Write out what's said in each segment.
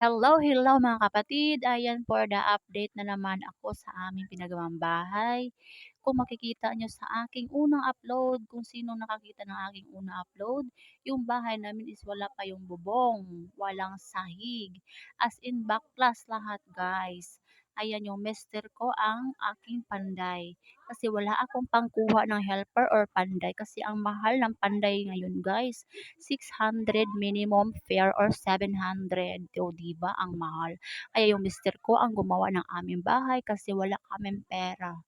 Hello, hello mga kapatid. Ayan for the update na naman ako sa aming pinagawang bahay. Kung makikita nyo sa aking unang upload, kung sino nakakita ng aking unang upload, yung bahay namin is wala pa yung bubong, walang sahig. As in baklas lahat guys. Ayan yung mister ko ang aking panday. Kasi wala akong pangkuha ng helper or panday. Kasi ang mahal ng panday ngayon guys. 600 minimum fare or 700. O diba ang mahal. Kaya yung mister ko ang gumawa ng aming bahay kasi wala kaming pera.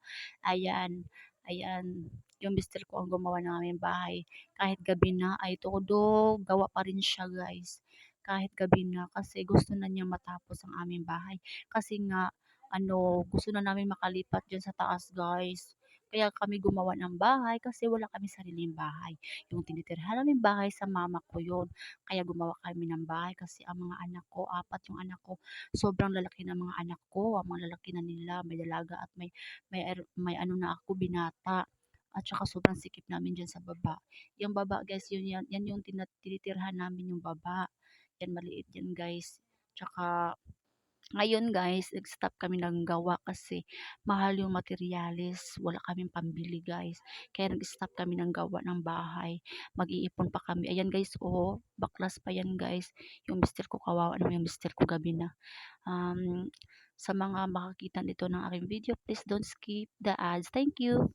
Ayan, ayan. Yung mister ko ang gumawa ng aming bahay. Kahit gabi na ay todo, gawa pa rin siya guys. Kahit gabi na kasi gusto na niya matapos ang aming bahay. Kasi nga, ano, gusto na namin makalipat dyan sa taas guys. Kaya kami gumawa ng bahay kasi wala kami sariling bahay. Yung tinitirhan namin bahay sa mama ko yun. Kaya gumawa kami ng bahay kasi ang mga anak ko, apat yung anak ko, sobrang lalaki ng mga anak ko. Ang mga lalaki na nila, may dalaga at may, may, er, may ano na ako, binata. At saka sobrang sikip namin dyan sa baba. Yung baba guys, yun yan, yan yung tinitirhan namin yung baba. Yan maliit yan guys. Tsaka ngayon guys, nag-stop kami ng gawa kasi mahal yung materialis. Wala kaming pambili guys. Kaya nag-stop kami ng gawa ng bahay. Mag-iipon pa kami. Ayan guys, oh, baklas pa yan guys. Yung mister ko, kawawa naman yung mister ko gabi na. Um, sa mga makakita nito ng aking video, please don't skip the ads. Thank you.